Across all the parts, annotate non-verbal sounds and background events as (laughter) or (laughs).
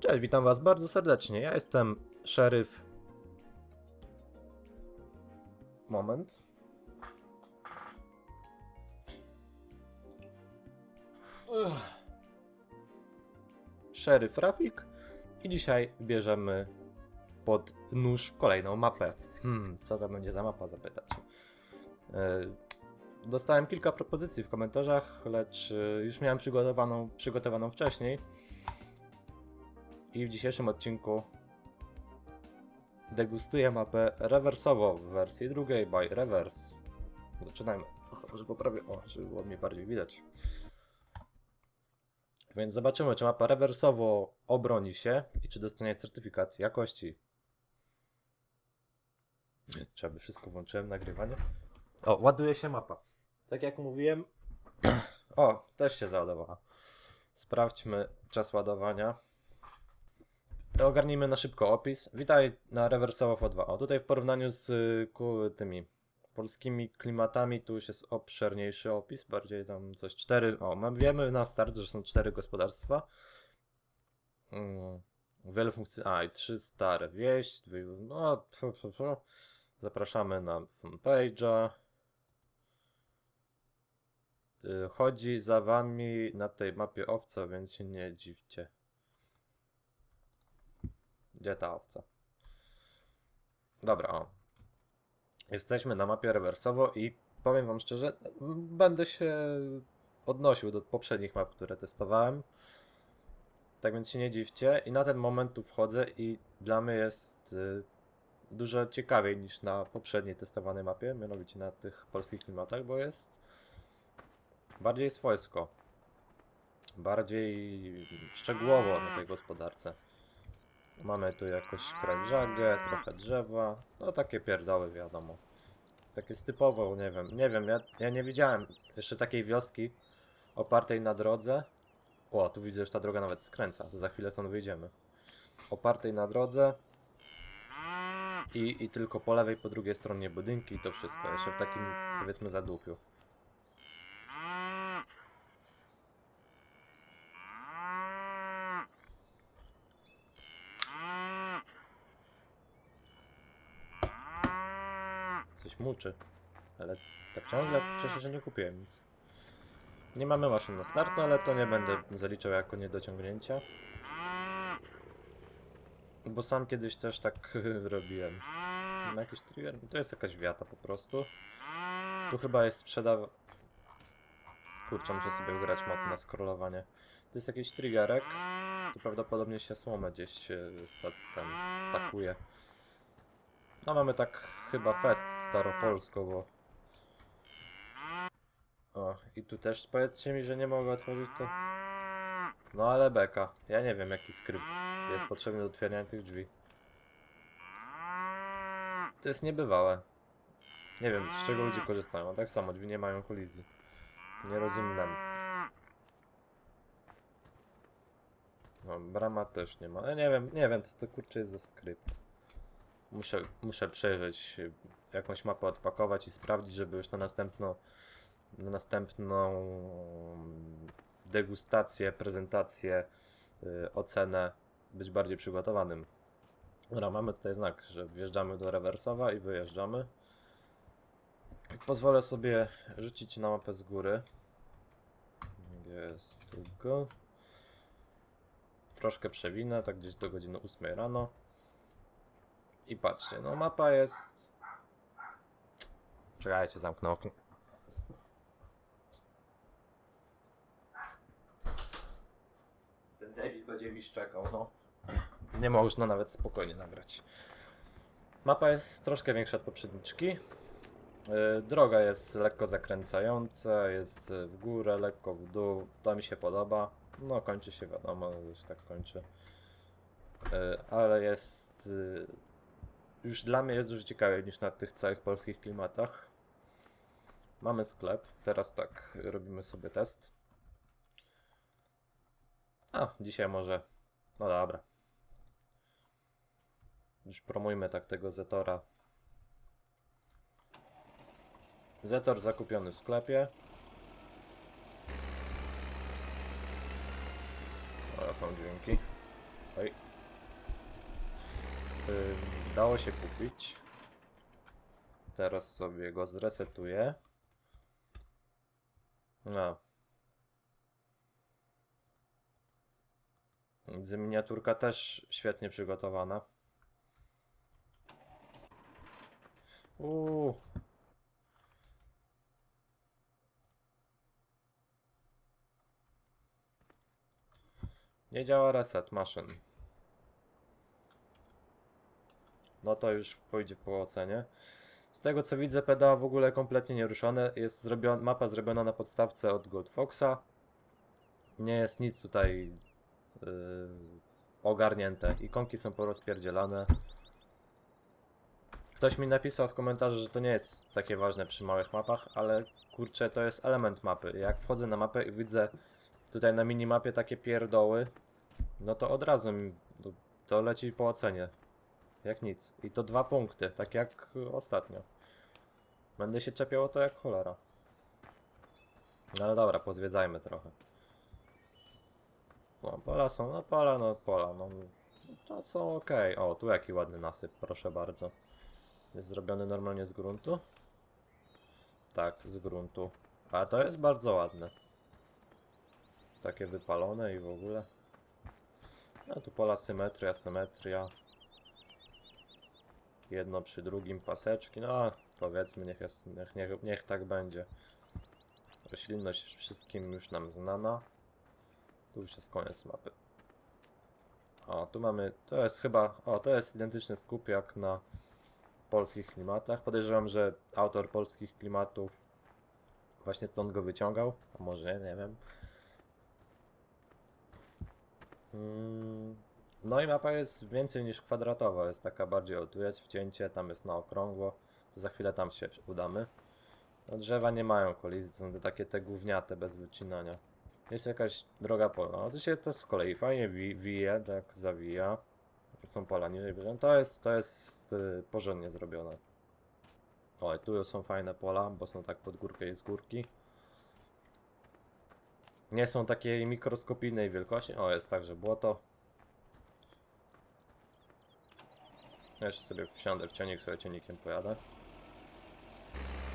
Cześć, witam was bardzo serdecznie. Ja jestem szeryf. Moment. Ugh. Szeryf Rafik i dzisiaj bierzemy pod nóż kolejną mapę. Hmm, co to będzie za mapa zapytać. E, Dostałem kilka propozycji w komentarzach, lecz e, już miałem przygotowaną, przygotowaną wcześniej. I w dzisiejszym odcinku degustuję mapę rewersowo w wersji drugiej by reverse. Zaczynajmy. Trochę może poprawię, o, żeby było mnie bardziej widać. Więc zobaczymy, czy mapa rewersowo obroni się i czy dostanie certyfikat jakości. Trzeba by wszystko włączyłem, nagrywanie. O, ładuje się mapa. Tak jak mówiłem. (clears throat) O, też się załadowała. Sprawdźmy czas ładowania. Ogarnijmy na szybko opis. Witaj na Reversowo 2. O, tutaj w porównaniu z ku, tymi polskimi klimatami tu już jest obszerniejszy opis, bardziej tam coś cztery. O, mam, wiemy na start, że są cztery gospodarstwa. Mm, wiele funkcji. A, i trzy stare. Wieś, dwie, no, pfu, pfu, pfu. zapraszamy na fanpage'a. Y, Chodzi za wami na tej mapie owca, więc się nie dziwcie. Gdzie ta owca? Dobra, o. Jesteśmy na mapie rewersowo i powiem wam szczerze, będę się odnosił do poprzednich map, które testowałem. Tak więc się nie dziwcie. I na ten moment tu wchodzę i dla mnie jest y, dużo ciekawiej niż na poprzedniej testowanej mapie, mianowicie na tych polskich klimatach, bo jest bardziej swojsko. Bardziej szczegółowo na tej gospodarce. Mamy tu jakoś krawżagę, trochę drzewa, no takie pierdoły wiadomo. Takie typowo, nie wiem, nie wiem, ja, ja nie widziałem jeszcze takiej wioski opartej na drodze. O, tu widzę, że ta droga nawet skręca, to za chwilę stąd wyjdziemy. Opartej na drodze i, i tylko po lewej, po drugiej stronie budynki i to wszystko, jeszcze w takim powiedzmy zadupiu. Coś muczy. Ale tak ciągle przecież że nie kupiłem nic. Nie mamy maszyn na start, no ale to nie będę zaliczał jako niedociągnięcia. Bo sam kiedyś też tak (laughs) robiłem. Ma jakiś trigger? To jest jakaś wiata po prostu. Tu chyba jest sprzedaw... Kurczę, muszę sobie ugrać mod na scrollowanie. To jest jakiś triggerek. Tu prawdopodobnie się słomę gdzieś e, sta ten stakuje. No mamy tak chyba fest staropolsko, bo... O, i tu też powiedzcie mi, że nie mogę otworzyć to... No ale beka. Ja nie wiem jaki skrypt jest potrzebny do otwierania tych drzwi. To jest niebywałe. Nie wiem, z czego ludzie korzystają. Tak samo, drzwi nie mają kolizji. Nie rozumiem. No, brama też nie ma. Ja nie wiem, nie wiem co to kurczę jest za skrypt. Muszę, muszę przejrzeć jakąś mapę, odpakować i sprawdzić, żeby już na następną, na następną degustację, prezentację, y, ocenę być bardziej przygotowanym. Dobra, mamy tutaj znak, że wjeżdżamy do rewersowa i wyjeżdżamy. Pozwolę sobie rzucić na mapę z góry. Jest go. Troszkę przewinę, tak gdzieś do godziny 8 rano. I patrzcie, no mapa jest... Czekajcie, zamknę okno. Ten David będzie mi szczekał, no. Nie można nawet spokojnie nagrać. Mapa jest troszkę większa od poprzedniczki. Yy, Droga jest lekko zakręcająca, jest w górę, lekko w dół. To mi się podoba. No, kończy się wiadomo, że się tak kończy. Yy, Ale jest yy, już dla mnie jest dużo ciekawiej niż na tych całych polskich klimatach. Mamy sklep. Teraz tak, robimy sobie test. A, dzisiaj może. No dobra. Już promujmy tak tego Zetora. Zetor zakupiony w sklepie. Teraz są dźwięki. Oj. Ym, dało się kupić. Teraz sobie go zresetuję. No. Widzę, miniaturka też świetnie przygotowana. Uuu. Nie działa reset maszyn. No to już pójdzie po ocenie. Z tego co widzę, PDA w ogóle kompletnie nieruszone. Jest zrobiona, mapa zrobiona na podstawce od Gold Foxa. Nie jest nic tutaj yy, ogarnięte. Ikonki są porozpierdzielane. Ktoś mi napisał w komentarzu, że to nie jest takie ważne przy małych mapach, ale kurczę, to jest element mapy. Jak wchodzę na mapę i widzę tutaj na minimapie takie pierdoły, no to od razu to leci po ocenie. Jak nic. I to dwa punkty, tak jak ostatnio. Będę się czepiał o to jak cholera. No ale dobra, pozwiedzajmy trochę. No, pola są, no pola, no pola, no to są ok. O, tu jaki ładny nasyp, proszę bardzo. Jest zrobiony normalnie z gruntu? Tak, z gruntu. A to jest bardzo ładne. Takie wypalone i w ogóle. No tu pola symetria, symetria. Jedno przy drugim paseczki. No powiedzmy, niech, jest, niech, niech, niech tak będzie. Roślinność wszystkim już nam znana. Tu już jest koniec mapy. O, tu mamy. To jest chyba. O, to jest identyczny skup jak na polskich klimatach. Podejrzewam, że autor polskich klimatów właśnie stąd go wyciągał. A może nie, wiem. Mm, No i mapa jest więcej niż kwadratowa, jest taka bardziej, o tu jest wcięcie, tam jest na okrągło, za chwilę tam się udamy. No, drzewa nie mają kolizji, są to takie te gówniate bez wycinania. Jest jakaś droga polna, no to się to z kolei fajnie wi wije, tak zawija. Są pola niżej wyżej, to jest, to jest y, porządnie zrobione. O, tu są fajne pola, bo są tak pod górkę i z górki. Nie są takiej mikroskopijnej wielkości. O, jest także błoto. Ja jeszcze sobie wsiądę w ciągnik, sobie ciągnikiem pojadę.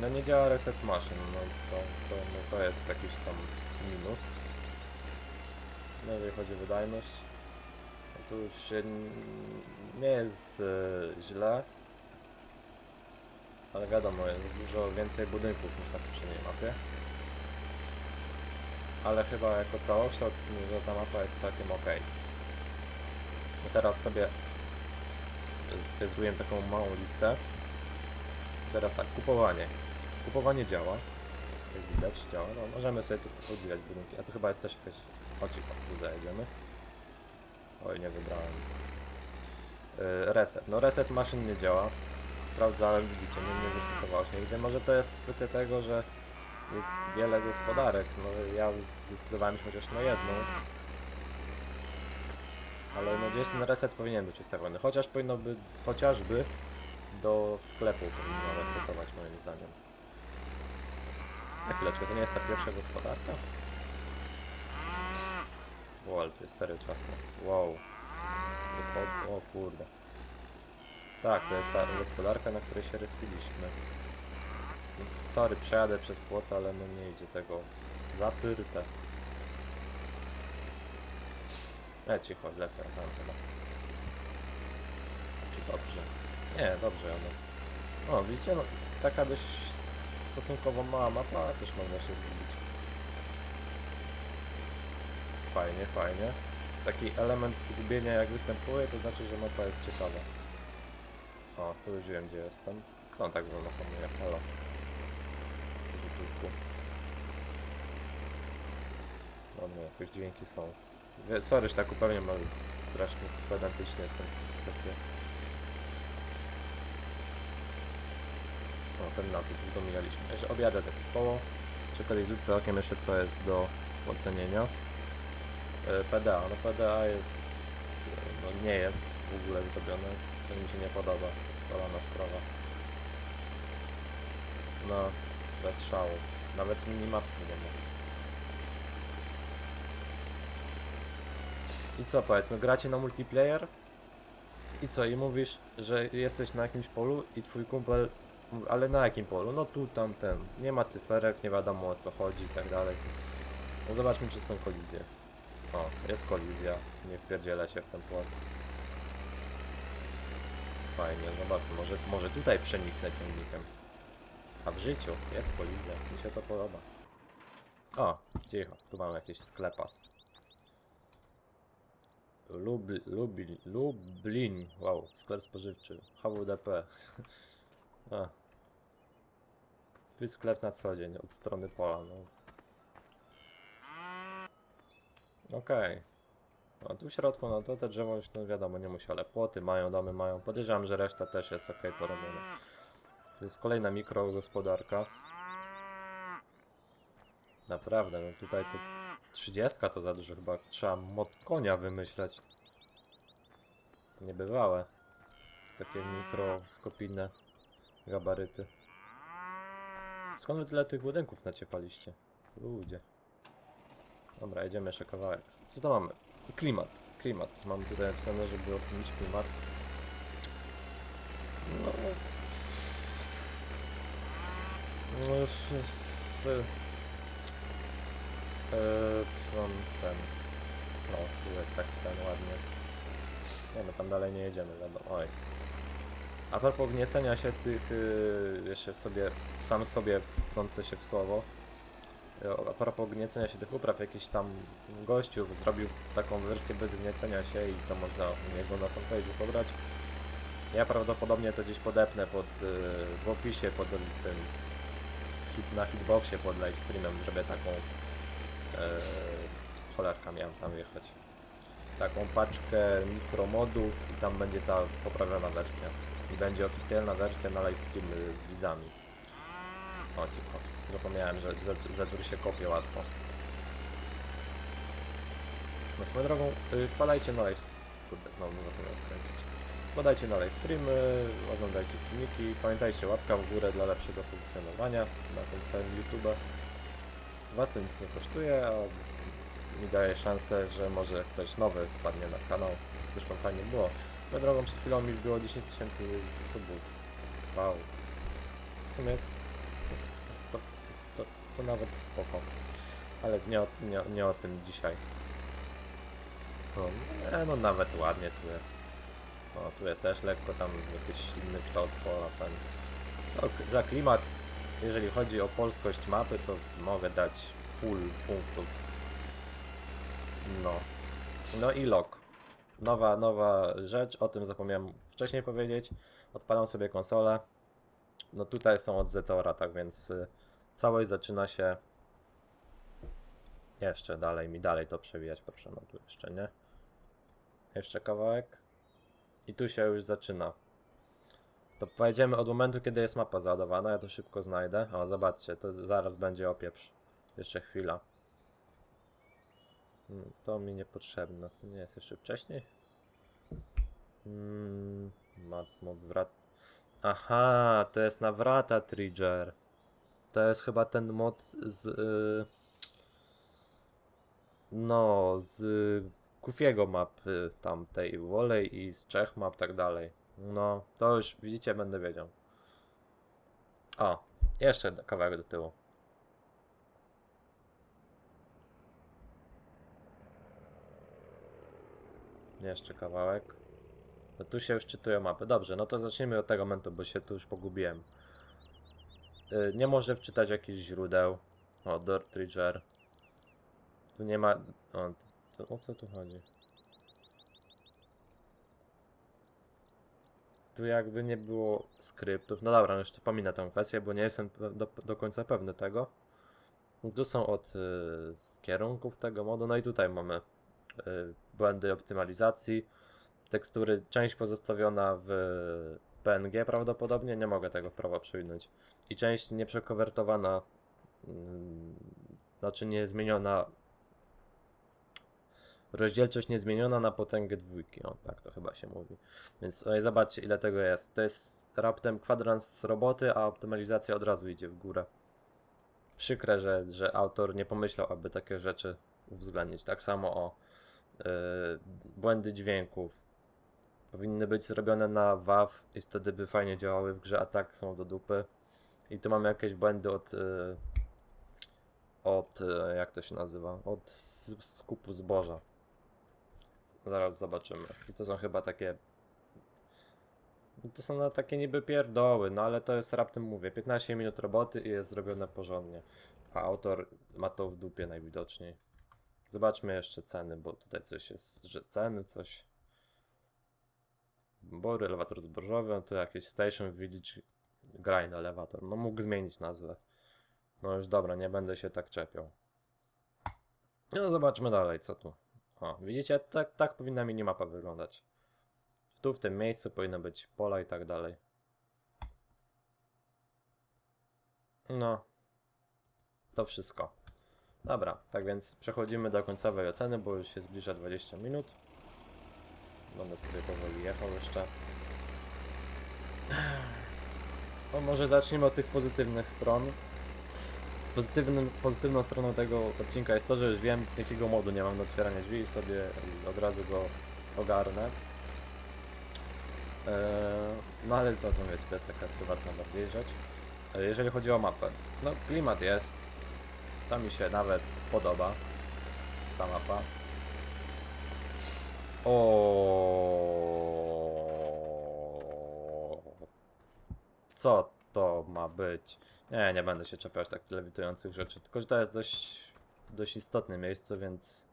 No nie działa reset maszyn, no to, to, no to jest jakiś tam minus. No jeżeli chodzi o wydajność, no tu już się nie jest e, źle. Ale wiadomo, jest dużo więcej budynków niż na poprzedniej mapie. Ale chyba jako całokształt, że ta mapa jest całkiem ok. No teraz sobie zrobiłem taką małą listę. Teraz tak, kupowanie. Kupowanie działa. Jak widać, działa. No, możemy sobie tu podziwiać budynki. A tu chyba jest też jakaś... Cicho, tu zajedziemy. Oj, nie wybrałem. Yy, reset. No reset maszyn nie działa. Sprawdzałem, widzicie, nie, nie zresetowało się nigdy. Może to jest kwestia tego, że jest wiele gospodarek. No ja zdecydowałem się chociaż na jedną. Ale no gdzieś ten reset powinien być ustawiony. Chociaż powinno by, chociażby do sklepu powinno resetować moim zdaniem. Na chwileczkę, to nie jest ta pierwsza gospodarka? Wow, ale to jest serio ciasno. Wow. O, o kurde. Tak, to jest ta gospodarka, na której się respiliśmy. Sorry, przejadę przez płot, ale no nie idzie tego. Zapyrte. E, cicho, lepiej, tam chyba. Czy dobrze? Nie, dobrze, ale... O, widzicie, no, taka dość stosunkowo mała mapa, a też można się zgubić. Fajnie, fajnie. Taki element zgubienia jak występuje, to znaczy, że mapa jest ciekawa. O, tu już wiem, gdzie jestem. Co tak wolno hamuje? Halo. Rzutówku. No nie, jakieś dźwięki są. Sorry, że tak upewniam, ale strasznie pedantyczny jestem w. O, ten nasyp już domijaliśmy. Jeszcze objadę tak w koło. Przy okazji rzucę okiem jeszcze co jest do ocenienia. E, PDA, no PDA jest, no nie jest w ogóle zrobione. To mi się nie podoba. Solana sprawa. No, bez szału. Nawet minimapki nie ma. I co, powiedzmy, gracie na multiplayer? I co, i mówisz, że jesteś na jakimś polu i twój kumpel... Ale na jakim polu? No tu, tam, ten. Nie ma cyferek, nie wiadomo o co chodzi i tak dalej. No zobaczmy, czy są kolizje. O, jest kolizja. Nie wpierdziela się w ten płot. Fajnie, zobaczmy, może, może tutaj przeniknę ciągnikiem. A w życiu jest kolizja, mi się to podoba. O, cicho, tu mamy jakiś sklepas. Lubl, Lubli, Lublin, wow, sklep spożywczy, HWDP. (laughs) A. Twój sklep na co dzień, od strony pola, no. Okej. No tu w środku, no to te drzewo już, no wiadomo, nie musi, ale płoty mają, domy mają. Podejrzewam, że reszta też jest ok porobiona. To jest kolejna mikrogospodarka. Naprawdę, no tutaj to 30 to za dużo chyba. Trzeba mod konia wymyśleć. Niebywałe. Takie mikroskopijne gabaryty. Skąd wy tyle tych budynków naciepaliście? Ludzie. Dobra, jedziemy jeszcze kawałek. Co to mamy? Klimat. Klimat. Mam tutaj napisane, żeby ocenić klimat. No. No, Eee, mam ten. No, tu jest taki ten ładnie. Nie no, tam dalej nie jedziemy, wiadomo. Oj. A propos gniecenia się tych, yy, jeszcze sobie, sam sobie wtrącę się w słowo. Yy, A propos gniecenia się tych upraw, jakiś tam gościu zrobił taką wersję bez gniecenia się i to można u niego na fanpage'u pobrać. Ja prawdopodobnie to gdzieś podepnę pod, yy, w opisie pod tym, hit, na hitboxie pod live streamem, żeby taką Eee, cholerka miałem tam jechać. Taką paczkę mikromodów i tam będzie ta poprawiona wersja. I będzie oficjalna wersja na livestream z widzami. O cicho. Zapomniałem, że Zedur się kopie łatwo. No swoją drogą, y, wpadajcie na live... Kurde, znowu zapomniałem skręcić. Wpadajcie na live streamy, oglądajcie filmiki. Pamiętajcie, łapka w górę dla lepszego pozycjonowania na tym całym YouTube. Was to nic nie kosztuje, a mi daje szansę, że może ktoś nowy wpadnie na kanał. Zresztą fajnie było. Swoją drogą przed chwilą mi było 10 tysięcy subów. Wow. W sumie to, to, to, to nawet spoko. Ale nie o, nie, nie o tym dzisiaj. No, no nawet ładnie tu jest. Tu jest też lekko tam jakiś inny kształt pola. Ten. No, za klimat jeżeli chodzi o polskość mapy, to mogę dać full punktów. No. No i log. Nowa, nowa rzecz, o tym zapomniałem wcześniej powiedzieć. Odpalam sobie konsolę. No tutaj są od Zetora, tak więc y, całość zaczyna się jeszcze dalej, mi dalej to przewijać, proszę, no tu jeszcze nie. Jeszcze kawałek. I tu się już zaczyna. To pojedziemy od momentu, kiedy jest mapa załadowana, ja to szybko znajdę. O, zobaczcie, to zaraz będzie opieprz. Jeszcze chwila. Mm, To mi niepotrzebne. To nie jest jeszcze wcześniej? Mm, Matmo wrat... Aha, to jest nawrata Trigger. To jest chyba ten mod z... Y... No, z Kufiego map tamtej Wolej i z Czech map tak dalej. No, to już widzicie, będę wiedział. O, jeszcze kawałek do tyłu. Jeszcze kawałek. No tu się już czytują mapy. Dobrze, no to zacznijmy od tego momentu, bo się tu już pogubiłem. Y, nie może wczytać jakichś źródeł. O, Dirt. Tu nie ma... O, to, o co tu chodzi? Tu jakby nie było skryptów. No dobra, no jeszcze pominę tę kwestię, bo nie jestem do, do końca pewny tego. Tu są od y, z kierunków tego modu, no i tutaj mamy y, błędy optymalizacji, tekstury, część pozostawiona w PNG prawdopodobnie, nie mogę tego w prawo przewinąć. I część nieprzekonwertowana, mm, znaczy nie zmieniona Rozdzielczość niezmieniona na potęgę dwójki. O, tak to chyba się mówi. Więc oj, zobaczcie ile tego jest. To jest raptem kwadrans roboty, a optymalizacja od razu idzie w górę. Przykre, że, że autor nie pomyślał, aby takie rzeczy uwzględnić. Tak samo o Yy, błędy dźwięków powinny być zrobione na WAV i wtedy by fajnie działały w grze, a tak są do dupy. I tu mamy jakieś błędy od. Yy, od. Yy, jak to się nazywa? Od skupu zboża. Zaraz zobaczymy. I to są chyba takie. To są no, takie niby pierdoły, no ale to jest raptem mówię. 15 minut roboty i jest zrobione porządnie. A autor ma to w dupie najwidoczniej. Zobaczmy jeszcze ceny, bo tutaj coś jest, że ceny, coś. Bory, elewator zbożowy, no to jakieś Station Village Grind elewator. No mógł zmienić nazwę. No już dobra, nie będę się tak czepiał. No zobaczmy dalej, co tu. O, widzicie, tak, tak powinna minimapa wyglądać. Tu w tym miejscu powinno być pola i tak dalej. No. To wszystko. Dobra, tak więc przechodzimy do końcowej oceny, bo już się zbliża 20 minut. Będę sobie powoli jechał jeszcze. To może zacznijmy od tych pozytywnych stron. Pozytywnym, pozytywną stroną tego odcinka jest to, że już wiem jakiego modu nie mam do otwierania drzwi i sobie od razu go ogarnę. Eee, no ale to, to wiecie, to jest taka prywatna bardziej rzecz. E, Jeżeli chodzi o mapę, no klimat jest, to mi się nawet podoba ta mapa. O, Co to ma być? Nie, nie będę się czepiać tak lewitujących rzeczy, tylko że to jest dość, dość istotne miejsce, więc...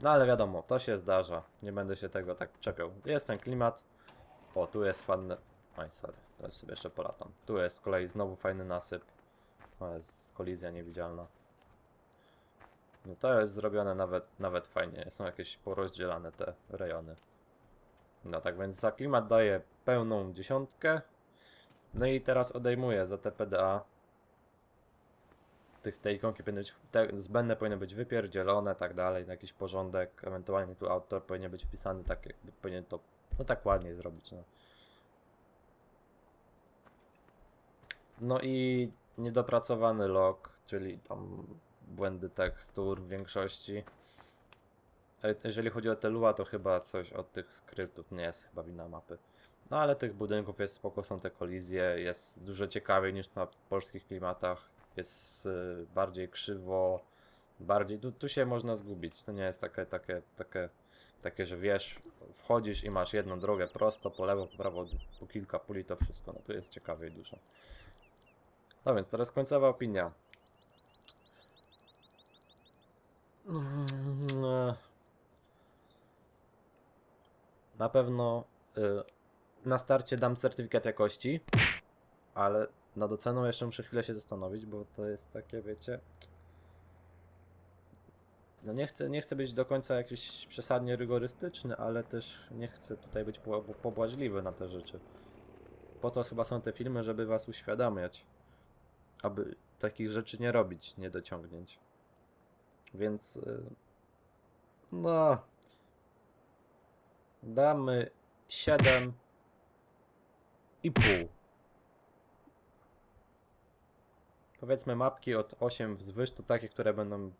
No ale wiadomo, to się zdarza, nie będę się tego tak czepiał. Jest ten klimat, o tu jest fajny... Oj, sorry, to sobie jeszcze polatam. Tu jest z kolei znowu fajny nasyp. To jest kolizja niewidzialna. No to jest zrobione nawet, nawet fajnie. Są jakieś porozdzielane te rejony. No tak więc za klimat daję pełną dziesiątkę. No i teraz odejmuję za te PDA. Tych, te ikonki powinny być, te zbędne powinny być wypierdzielone, tak dalej, na jakiś porządek. Ewentualnie tu autor powinien być wpisany, tak jakby powinien to, no tak ładniej zrobić, no. No i niedopracowany log, czyli tam błędy tekstur w większości. A Jeżeli chodzi o te Lua, to chyba coś od tych skryptów nie jest chyba wina mapy. No ale tych budynków jest spoko, są te kolizje, jest dużo ciekawiej niż na polskich klimatach. Jest y, bardziej krzywo, bardziej, tu, tu się można zgubić. To nie jest takie, takie, takie, takie, że wiesz, wchodzisz i masz jedną drogę prosto, po lewo, po prawo, po kilka puli, to wszystko. No tu jest ciekawiej dużo. No więc teraz końcowa opinia. Mm, Na pewno y, na starcie dam certyfikat jakości, ale nad oceną jeszcze muszę chwilę się zastanowić, bo to jest takie, wiecie. No nie chcę, nie chcę być do końca jakiś przesadnie rygorystyczny, ale też nie chcę tutaj być po- pobłażliwy na te rzeczy. Po to chyba są te filmy, żeby was uświadamiać, aby takich rzeczy nie robić, niedociągnięć. Więc y, no damy 7 i pół. Powiedzmy mapki od 8 wzwyż to takie, które będą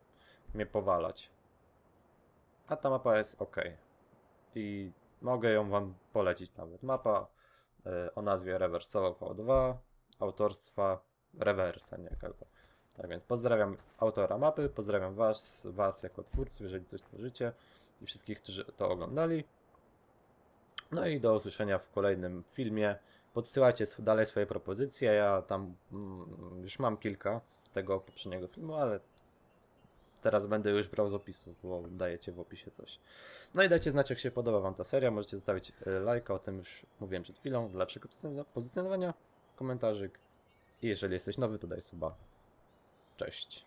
mnie powalać. A ta mapa jest ok. I mogę ją wam polecić nawet. Mapa y, o nazwie Reversowo V2 autorstwa Reversa niejakiego. Tak więc pozdrawiam autora mapy, pozdrawiam was, was jako twórców, jeżeli coś tworzycie i wszystkich, którzy to oglądali. No i do usłyszenia w kolejnym filmie. Podsyłajcie dalej swoje propozycje. Ja tam mm, już mam kilka z tego poprzedniego filmu, ale teraz będę już brał z opisów, bo dajecie w opisie coś. No i dajcie znać, jak się podoba Wam ta seria. Możecie zostawić y, lajka, o tym już mówiłem przed chwilą, lepszego pozycjon- pozycjonowania, komentarzyk. I jeżeli jesteś nowy, to daj suba. Cześć.